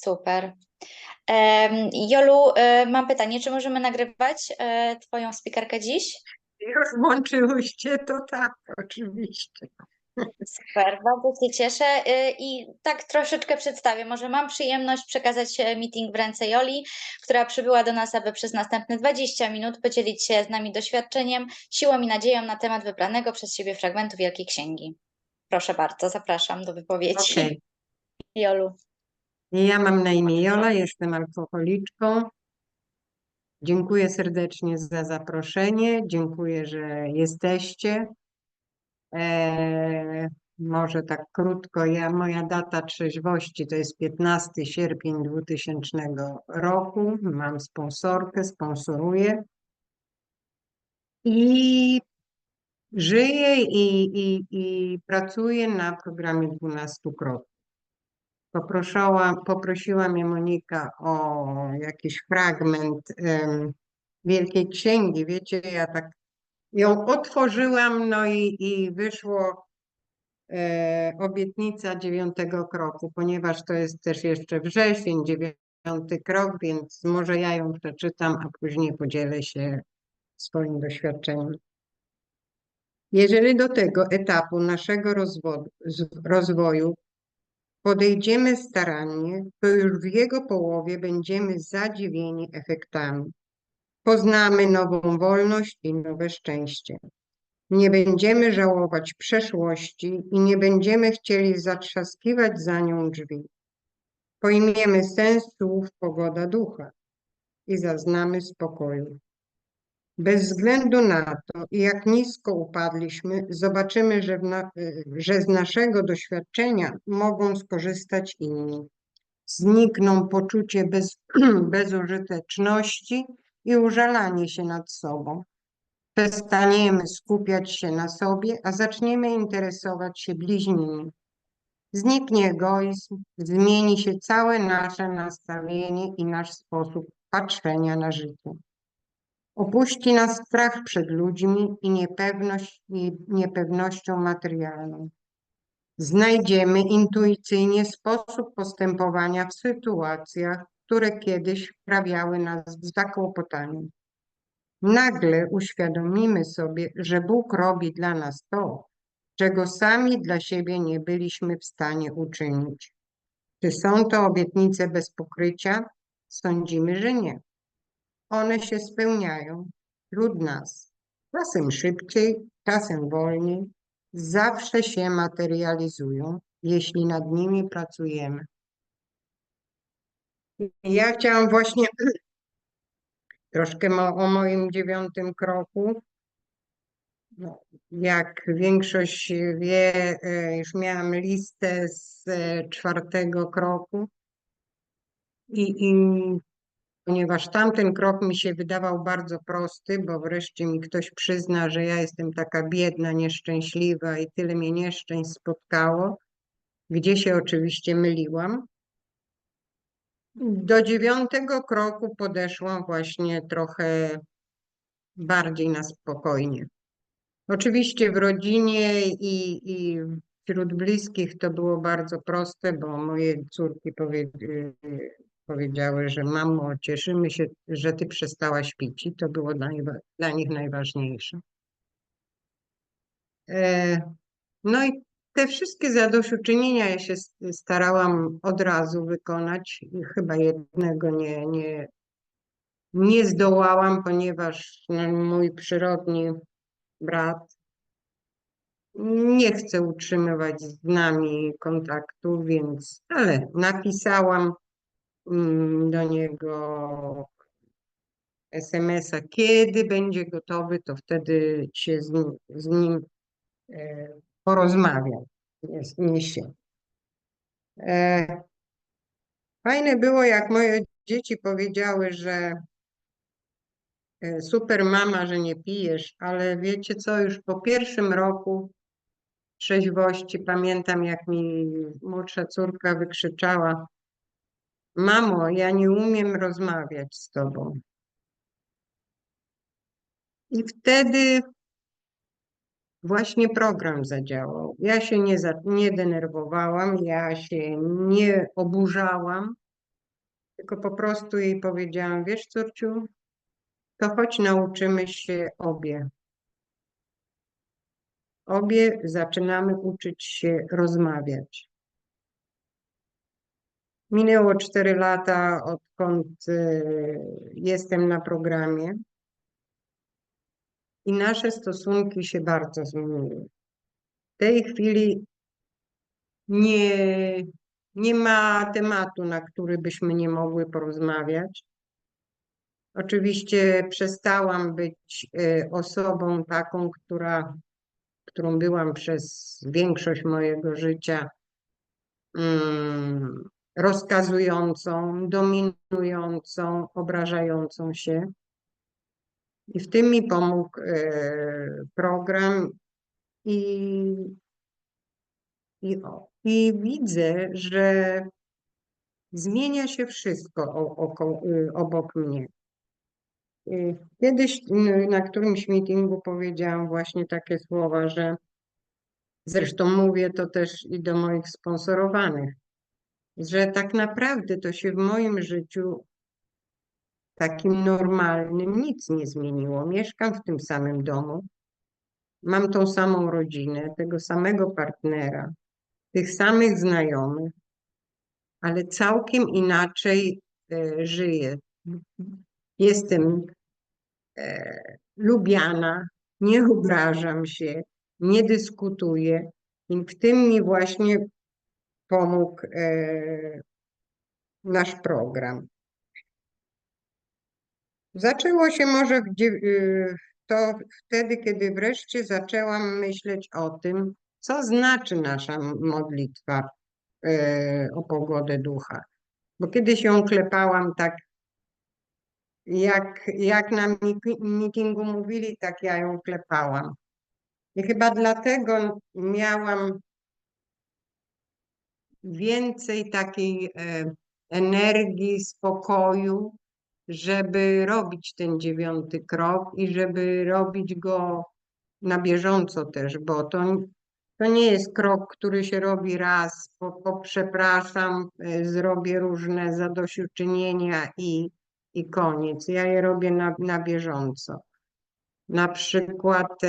Super. Jolu, e, mam pytanie, czy możemy nagrywać e, Twoją speakerkę dziś? Już włączyłyście, to tak, oczywiście. Super, bardzo się cieszę e, i tak troszeczkę przedstawię. Może mam przyjemność przekazać meeting w ręce Joli, która przybyła do nas, aby przez następne 20 minut podzielić się z nami doświadczeniem, siłą i nadzieją na temat wybranego przez siebie fragmentu Wielkiej Księgi. Proszę bardzo, zapraszam do wypowiedzi. Okej. Jolu. Ja mam na imię Jola, jestem alkoholiczką. Dziękuję serdecznie za zaproszenie. Dziękuję, że jesteście. E, może tak krótko, ja, moja data trzeźwości to jest 15 sierpień 2000 roku. Mam sponsorkę, sponsoruję. I żyję i, i, i pracuję na programie 12 kroków. Poprosiłam, poprosiła mnie Monika o jakiś fragment em, Wielkiej Księgi. Wiecie, ja tak ją otworzyłam, no i, i wyszło e, obietnica dziewiątego kroku, ponieważ to jest też jeszcze wrzesień, dziewiąty krok, więc może ja ją przeczytam, a później podzielę się swoim doświadczeniem. Jeżeli do tego etapu naszego rozwoju, rozwoju podejdziemy starannie, to już w jego połowie będziemy zadziwieni efektami. Poznamy nową wolność i nowe szczęście. Nie będziemy żałować przeszłości i nie będziemy chcieli zatrzaskiwać za nią drzwi. Pojmiemy sens słów pogoda ducha i zaznamy spokoju. Bez względu na to, jak nisko upadliśmy, zobaczymy, że, na, że z naszego doświadczenia mogą skorzystać inni. Znikną poczucie bez, bezużyteczności i użalanie się nad sobą. Przestaniemy skupiać się na sobie, a zaczniemy interesować się bliźnimi. Zniknie egoizm, zmieni się całe nasze nastawienie i nasz sposób patrzenia na życie. Opuści nas strach przed ludźmi i niepewność i niepewnością materialną. Znajdziemy intuicyjnie sposób postępowania w sytuacjach, które kiedyś wprawiały nas w zakłopotanie. Nagle uświadomimy sobie, że Bóg robi dla nas to, czego sami dla siebie nie byliśmy w stanie uczynić. Czy są to obietnice bez pokrycia? Sądzimy, że nie one się spełniają wśród nas. Czasem szybciej, czasem wolniej, zawsze się materializują, jeśli nad nimi pracujemy. Ja chciałam właśnie troszkę o moim dziewiątym kroku. No, jak większość wie, e, już miałam listę z e, czwartego kroku i, i ponieważ tamten krok mi się wydawał bardzo prosty, bo wreszcie mi ktoś przyzna, że ja jestem taka biedna, nieszczęśliwa i tyle mnie nieszczęść spotkało, gdzie się oczywiście myliłam. Do dziewiątego kroku podeszłam właśnie trochę bardziej na spokojnie. Oczywiście w rodzinie i, i wśród bliskich to było bardzo proste, bo moje córki powiedziały, że mamo, cieszymy się, że ty przestałaś pić i to było dla, dla nich najważniejsze. E, no i te wszystkie zadośćuczynienia ja się starałam od razu wykonać chyba jednego nie, nie, nie zdołałam, ponieważ no, mój przyrodni brat nie chce utrzymywać z nami kontaktu, więc, ale napisałam do niego SMS-a, kiedy będzie gotowy, to wtedy się z nim, z nim e, porozmawiam. Jest, niesie. E, fajne było, jak moje dzieci powiedziały, że e, super mama, że nie pijesz, ale wiecie co, już po pierwszym roku trzeźwości pamiętam, jak mi młodsza córka wykrzyczała, Mamo, ja nie umiem rozmawiać z tobą. I wtedy właśnie program zadziałał. Ja się nie, za, nie denerwowałam, ja się nie oburzałam, tylko po prostu jej powiedziałam, wiesz córciu, to choć nauczymy się obie. Obie zaczynamy uczyć się rozmawiać. Minęło 4 lata, odkąd y, jestem na programie i nasze stosunki się bardzo zmieniły. W tej chwili nie, nie ma tematu, na który byśmy nie mogły porozmawiać. Oczywiście przestałam być y, osobą taką, która, którą byłam przez większość mojego życia, mm, rozkazującą, dominującą, obrażającą się. I w tym mi pomógł y, program i, i, i widzę, że zmienia się wszystko oko, y, obok mnie. Y, Kiedyś na którymś meetingu powiedziałam właśnie takie słowa, że zresztą mówię to też i do moich sponsorowanych, że tak naprawdę to się w moim życiu takim normalnym nic nie zmieniło. Mieszkam w tym samym domu, mam tą samą rodzinę, tego samego partnera, tych samych znajomych, ale całkiem inaczej e, żyję. Jestem e, lubiana, nie obrażam się, nie dyskutuję. I w tym mi właśnie pomógł e, nasz program. Zaczęło się może y, to wtedy, kiedy wreszcie zaczęłam myśleć o tym, co znaczy nasza modlitwa e, o pogodę ducha. Bo kiedyś ją klepałam tak, jak, jak na meetingu mówili, tak ja ją klepałam. I chyba dlatego miałam więcej takiej e, energii, spokoju, żeby robić ten dziewiąty krok i żeby robić go na bieżąco też, bo to, to nie jest krok, który się robi raz, po, po przepraszam, e, zrobię różne zadośćuczynienia i, i koniec. Ja je robię na, na bieżąco. Na przykład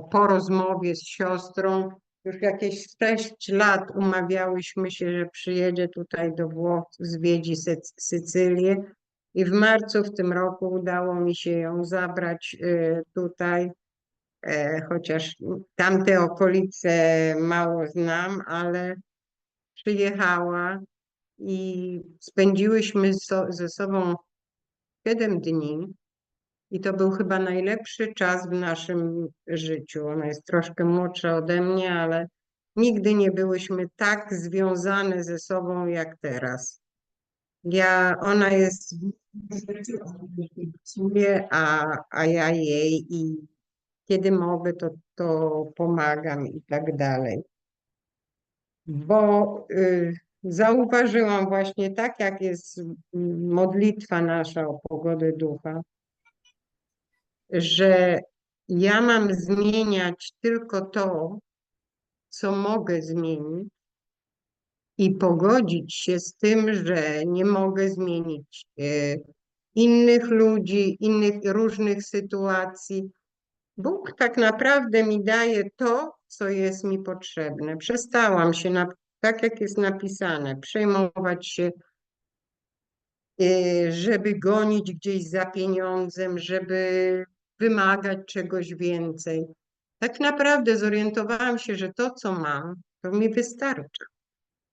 po rozmowie z siostrą, już jakieś sześć lat umawiałyśmy się, że przyjedzie tutaj do Włoch, zwiedzi Syc- Sycylię. I w marcu w tym roku udało mi się ją zabrać y, tutaj, e, chociaż tamte okolice mało znam, ale przyjechała i spędziłyśmy ze sobą siedem dni. I to był chyba najlepszy czas w naszym życiu. Ona jest troszkę młodsza ode mnie, ale nigdy nie byłyśmy tak związane ze sobą jak teraz. Ja, ona jest a, a ja jej i kiedy mogę, to, to pomagam i tak dalej. Bo y, zauważyłam właśnie tak, jak jest modlitwa nasza o pogodę ducha, że ja mam zmieniać tylko to, co mogę zmienić i pogodzić się z tym, że nie mogę zmienić e, innych ludzi, innych różnych sytuacji. Bóg tak naprawdę mi daje to, co jest mi potrzebne. Przestałam się, na, tak jak jest napisane, przejmować się y, żeby gonić gdzieś za pieniądzem, żeby wymagać czegoś więcej. Tak naprawdę zorientowałam się, że to, co mam, to mi wystarcza,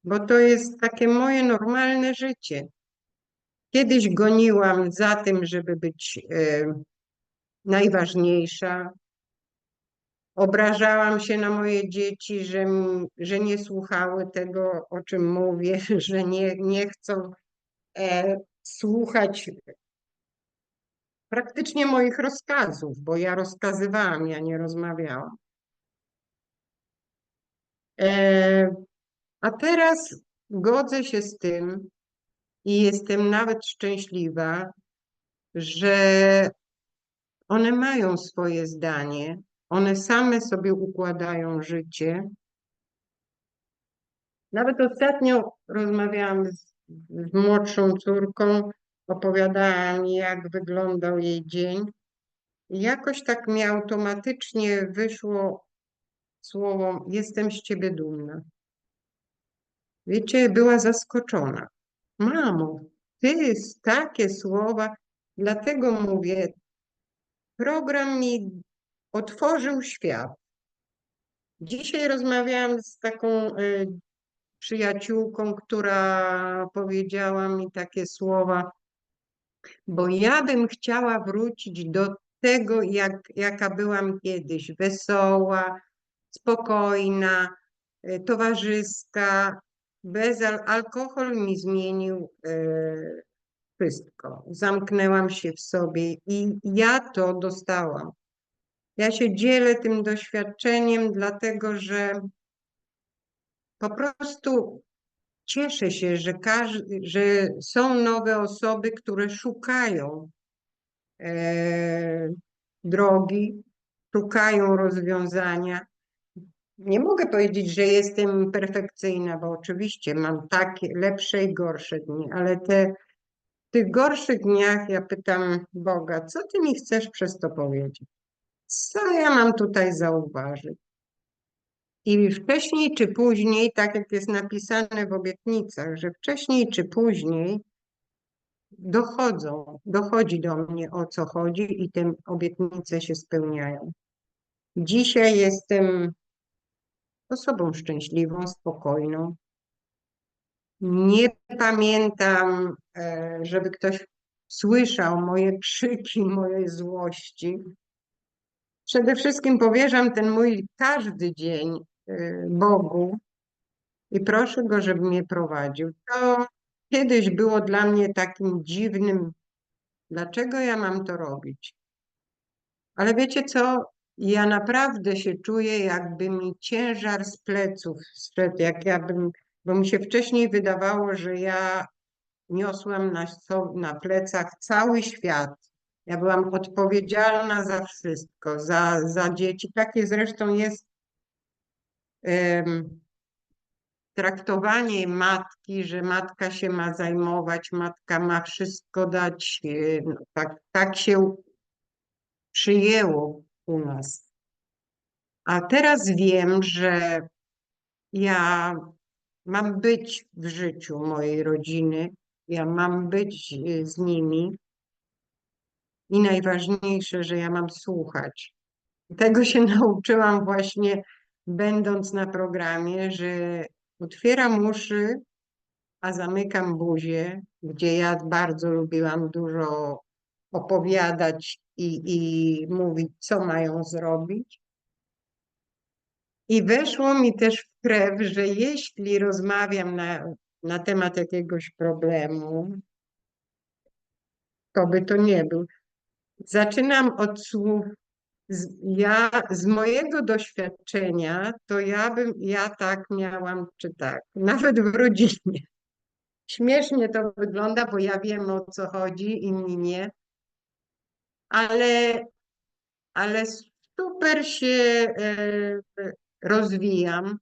bo to jest takie moje normalne życie. Kiedyś goniłam za tym, żeby być e, najważniejsza. Obrażałam się na moje dzieci, że, że nie słuchały tego, o czym mówię, że nie, nie chcą e, słuchać praktycznie moich rozkazów, bo ja rozkazywałam, ja nie rozmawiałam. E, a teraz godzę się z tym i jestem nawet szczęśliwa, że one mają swoje zdanie, one same sobie układają życie, Nawet ostatnio rozmawiałam z, z młodszą córką, opowiadała mi, jak wyglądał jej dzień. I jakoś tak mi automatycznie wyszło słowo: Jestem z ciebie dumna. Wiecie, była zaskoczona. Mamo, ty takie słowa, dlatego mówię, program mi otworzył świat. Dzisiaj rozmawiałam z taką y, przyjaciółką, która powiedziała mi takie słowa, bo ja bym chciała wrócić do tego, jak, jaka byłam kiedyś, wesoła, spokojna, y, towarzyska, bez al alkohol mi zmienił y, wszystko. Zamknęłam się w sobie i ja to dostałam. Ja się dzielę tym doświadczeniem, dlatego że po prostu cieszę się, że, każdy, że są nowe osoby, które szukają e, drogi, szukają rozwiązania. Nie mogę powiedzieć, że jestem perfekcyjna, bo oczywiście mam takie lepsze i gorsze dni, ale te, w tych gorszych dniach ja pytam Boga, co Ty mi chcesz przez to powiedzieć? Co ja mam tutaj zauważyć? I wcześniej czy później, tak jak jest napisane w obietnicach, że wcześniej czy później dochodzą, dochodzi do mnie o co chodzi i te obietnice się spełniają. Dzisiaj jestem osobą szczęśliwą, spokojną. Nie pamiętam, e, żeby ktoś słyszał moje krzyki, moje złości. Przede wszystkim powierzam ten mój każdy dzień Bogu i proszę Go, żeby mnie prowadził. To kiedyś było dla mnie takim dziwnym, dlaczego ja mam to robić? Ale wiecie co? Ja naprawdę się czuję, jakby mi ciężar z pleców zszedł, jak ja bym, bo mi się wcześniej wydawało, że ja niosłam na, na plecach cały świat. Ja byłam odpowiedzialna za wszystko, za, za dzieci. Takie zresztą jest traktowanie matki, że matka się ma zajmować, matka ma wszystko dać. e, no, Tak, tak się przyjęło u nas. A teraz wiem, że ja mam być w życiu mojej rodziny, ja mam być y, z nimi i najważniejsze, że ja mam słuchać. Tego się nauczyłam właśnie będąc na programie, że otwieram uszy, a zamykam buzię, gdzie ja bardzo lubiłam dużo opowiadać i, i mówić, co mają zrobić. I weszło mi też w krew, że jeśli rozmawiam na, na temat jakiegoś problemu, to by to nie był. Zaczynam od słów. Z, ja z mojego doświadczenia, to ja bym, ja tak miałam, czy tak, nawet w rodzinie. Śmiesznie to wygląda, bo ja wiem o co chodzi, inni nie, ale, ale super się e, rozwijam.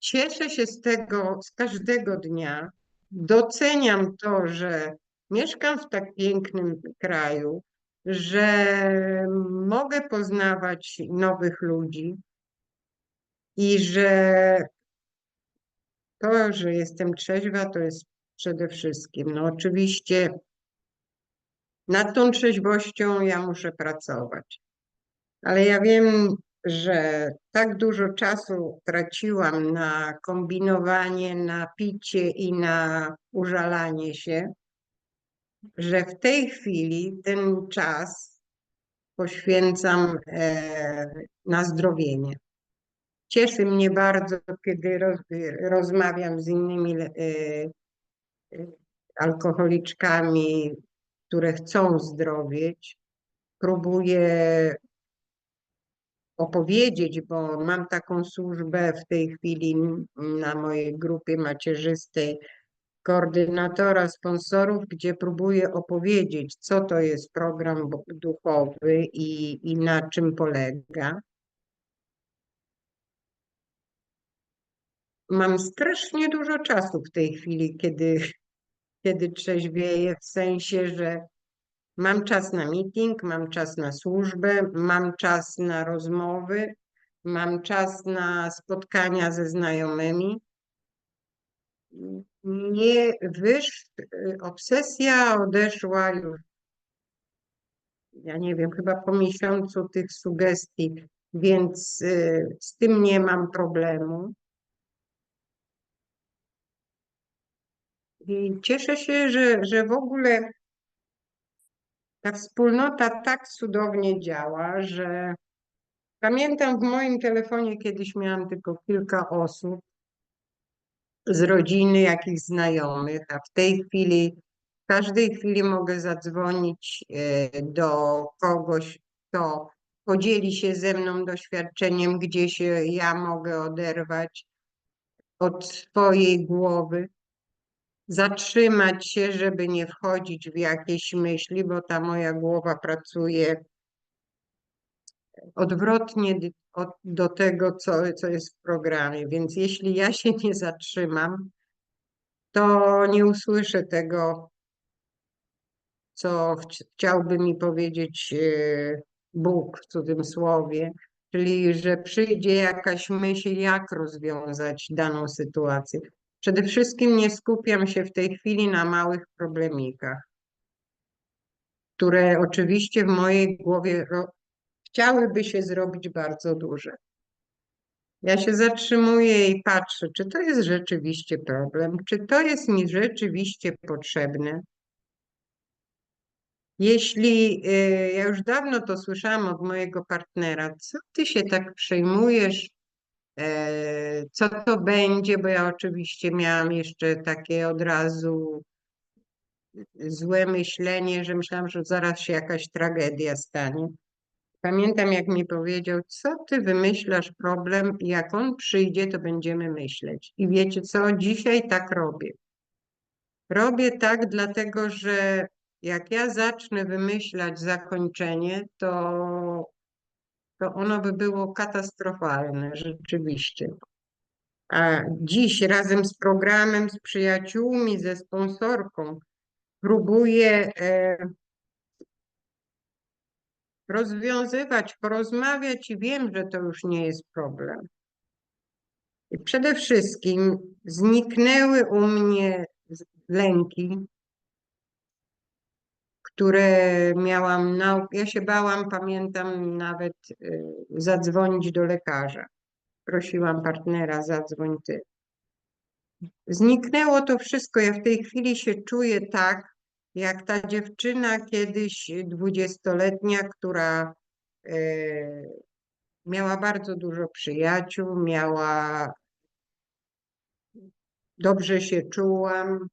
Cieszę się z tego, z każdego dnia. Doceniam to, że mieszkam w tak pięknym kraju, że mogę poznawać nowych ludzi i że to, że jestem trzeźwa, to jest przede wszystkim. No oczywiście nad tą trzeźwością ja muszę pracować. Ale ja wiem, że tak dużo czasu traciłam na kombinowanie, na picie i na użalanie się, że w tej chwili ten czas poświęcam e, na zdrowienie. Cieszy mnie bardzo, kiedy roz, rozmawiam z innymi e, e, alkoholiczkami, które chcą zdrowieć. Próbuję opowiedzieć, bo mam taką służbę w tej chwili na mojej grupie macierzystej koordynatora sponsorów, gdzie próbuję opowiedzieć, co to jest program duchowy i, i na czym polega. mam strasznie dużo czasu w tej chwili, kiedy, kiedy trzeźwieję, w sensie, że mam czas na meeting, mam czas na służbę, mam czas na rozmowy, mam czas na spotkania ze znajomymi. Nie wyż, obsesja odeszła już, ja nie wiem, chyba po miesiącu tych sugestii, więc y, z tym nie mam problemu. I cieszę się, że, że w ogóle ta wspólnota tak cudownie działa, że pamiętam w moim telefonie kiedyś miałam tylko kilka osób z rodziny, jakichś znajomych, a w tej chwili, w każdej chwili mogę zadzwonić e, do kogoś, kto podzieli się ze mną doświadczeniem, gdzie się ja mogę oderwać od swojej głowy zatrzymać się, żeby nie wchodzić w jakieś myśli, bo ta moja głowa pracuje odwrotnie od, do tego, co, co jest w programie. Więc jeśli ja się nie zatrzymam, to nie usłyszę tego, co chci- chciałby mi powiedzieć e, Bóg w cudzysłowie, czyli że przyjdzie jakaś myśl, jak rozwiązać daną sytuację. Przede wszystkim nie skupiam się w tej chwili na małych problemikach, które oczywiście w mojej głowie chciałyby się zrobić bardzo duże. Ja się zatrzymuję i patrzę, czy to jest rzeczywiście problem, czy to jest mi rzeczywiście potrzebne. Jeśli, y, ja już dawno to słyszałam od mojego partnera, co ty się tak przejmujesz, e, co to będzie, bo ja oczywiście miałam jeszcze takie od razu złe myślenie, że myślałam, że zaraz się jakaś tragedia stanie. Pamiętam, jak mi powiedział, co ty wymyślasz problem, jak on przyjdzie, to będziemy myśleć. I wiecie co, dzisiaj tak robię. Robię tak, dlatego że jak ja zacznę wymyślać zakończenie, to, to ono by było katastrofalne, rzeczywiście. A dziś razem z programem, z przyjaciółmi, ze sponsorką próbuję e, rozwiązywać, porozmawiać i wiem, że to już nie jest problem. I przede wszystkim zniknęły u mnie lęki, które miałam na, ja się bałam, pamiętam nawet y, zadzwonić do lekarza. Prosiłam partnera, zadzwoń ty. Zniknęło to wszystko. Ja w tej chwili się czuję tak, jak ta dziewczyna kiedyś dwudziestoletnia, która y, miała bardzo dużo przyjaciół, miała dobrze się czułam,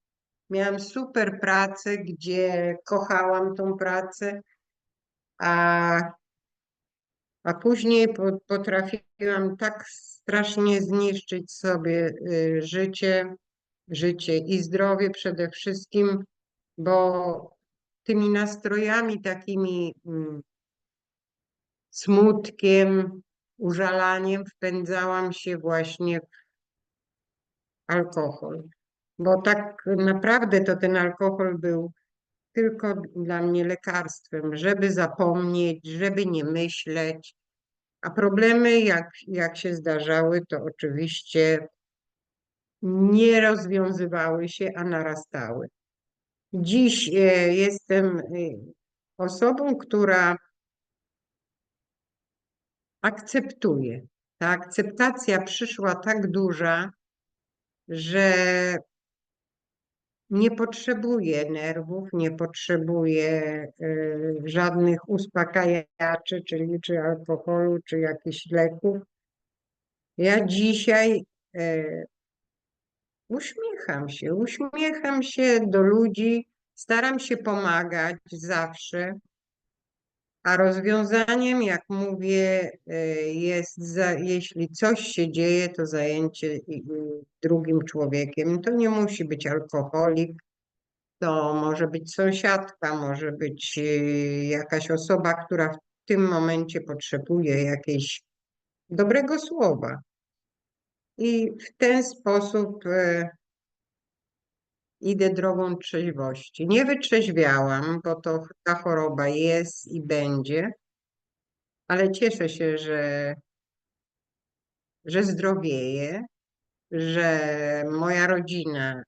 miałam super pracę, gdzie kochałam tą pracę, a, a później po, potrafiłam tak strasznie zniszczyć sobie y, życie, życie i zdrowie przede wszystkim, bo tymi nastrojami takimi mm, smutkiem, użalaniem wpędzałam się właśnie w alkohol. Bo tak naprawdę to ten alkohol był tylko dla mnie lekarstwem, żeby zapomnieć, żeby nie myśleć. A problemy, jak, jak się zdarzały, to oczywiście nie rozwiązywały się, a narastały. Dziś e, jestem e, osobą, która akceptuje. Ta akceptacja przyszła tak duża, że nie potrzebuję nerwów, nie potrzebuję y, żadnych uspokajaczy, czyli czy alkoholu, czy jakichś leków. Ja dzisiaj y, uśmiecham się, uśmiecham się do ludzi, staram się pomagać zawsze. A rozwiązaniem, jak mówię, y, jest, za, jeśli coś się dzieje, to zajęcie drugim człowiekiem. To nie musi być alkoholik, to może być sąsiadka, może być y, jakaś osoba, która w tym momencie potrzebuje jakiejś dobrego słowa. I w ten sposób e, idę drogą trzeźwości. Nie wytrzeźwiałam, bo to ta choroba jest i będzie, ale cieszę się, że, że zdrowieję, że moja rodzina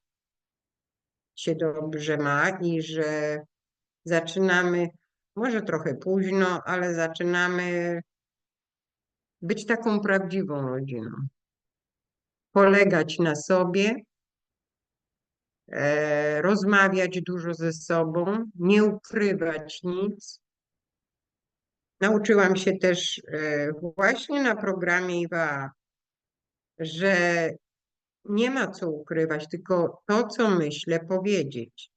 się dobrze ma i że zaczynamy, może trochę późno, ale zaczynamy być taką prawdziwą rodziną. Polegać na sobie, e, rozmawiać dużo ze sobą, nie ukrywać nic. Nauczyłam się też e, właśnie na programie IWA, że nie ma co ukrywać, tylko to, co myślę, powiedzieć,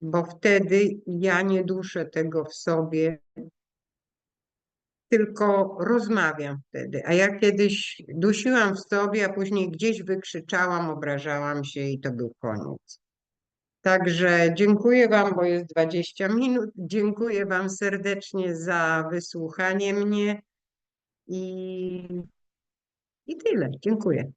bo wtedy ja nie duszę tego w sobie, tylko rozmawiam wtedy. A ja kiedyś dusiłam w sobie, a później gdzieś wykrzyczałam, obrażałam się i to był koniec. Także dziękuję Wam, bo jest 20 minut. Dziękuję Wam serdecznie za wysłuchanie mnie i, i tyle. Dziękuję.